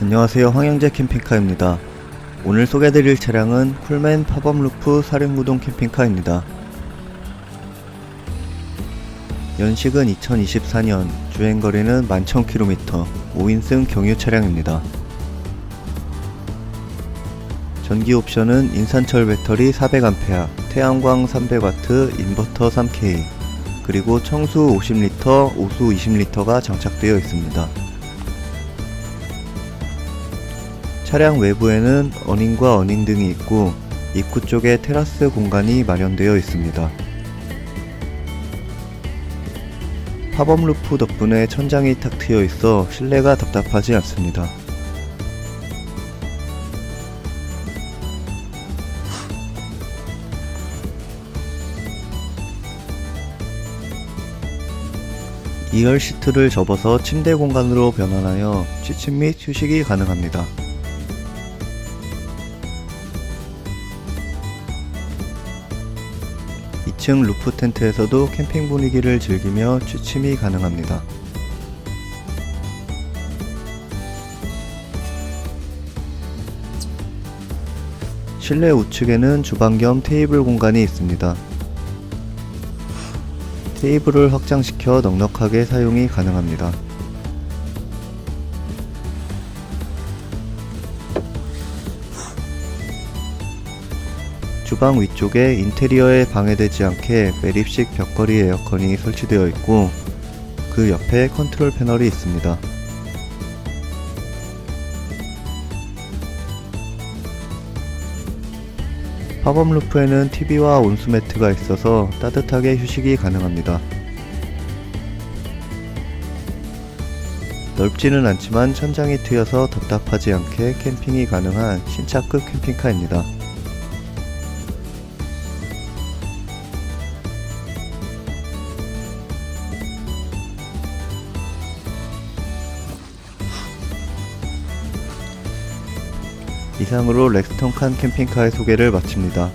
안녕하세요 황영재 캠핑카입니다. 오늘 소개해드릴 차량은 쿨맨 팝업 루프 사륜구동 캠핑카입니다. 연식은 2024년, 주행거리는 11,000km, 5인승 경유 차량입니다. 전기 옵션은 인산철 배터리 400A, 태양광 300W, 인버터 3K, 그리고 청수 50L, 오수 20L가 장착되어 있습니다. 차량 외부에는 어닝과 어닝 등이 있고 입구 쪽에 테라스 공간이 마련되어 있습니다. 팝업 루프 덕분에 천장이 탁 트여 있어 실내가 답답하지 않습니다. 이열 시트를 접어서 침대 공간으로 변환하여 취침 및 휴식이 가능합니다. 2층 루프 텐트에서도 캠핑 분위기를 즐기며 취침이 가능합니다. 실내 우측에는 주방 겸 테이블 공간이 있습니다. 테이블을 확장시켜 넉넉하게 사용이 가능합니다. 주방 위쪽에 인테리어에 방해되지 않게 매립식 벽걸이 에어컨이 설치되어 있고 그 옆에 컨트롤 패널이 있습니다. 팝업 루프에는 TV와 온수 매트가 있어서 따뜻하게 휴식이 가능합니다. 넓지는 않지만 천장이 트여서 답답하지 않게 캠핑이 가능한 신차급 캠핑카입니다. 이상으로 렉스턴 칸 캠핑카의 소개를 마칩니다.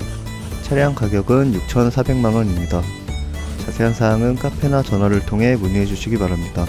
차량 가격은 6,400만원입니다. 자세한 사항은 카페나 전화를 통해 문의해 주시기 바랍니다.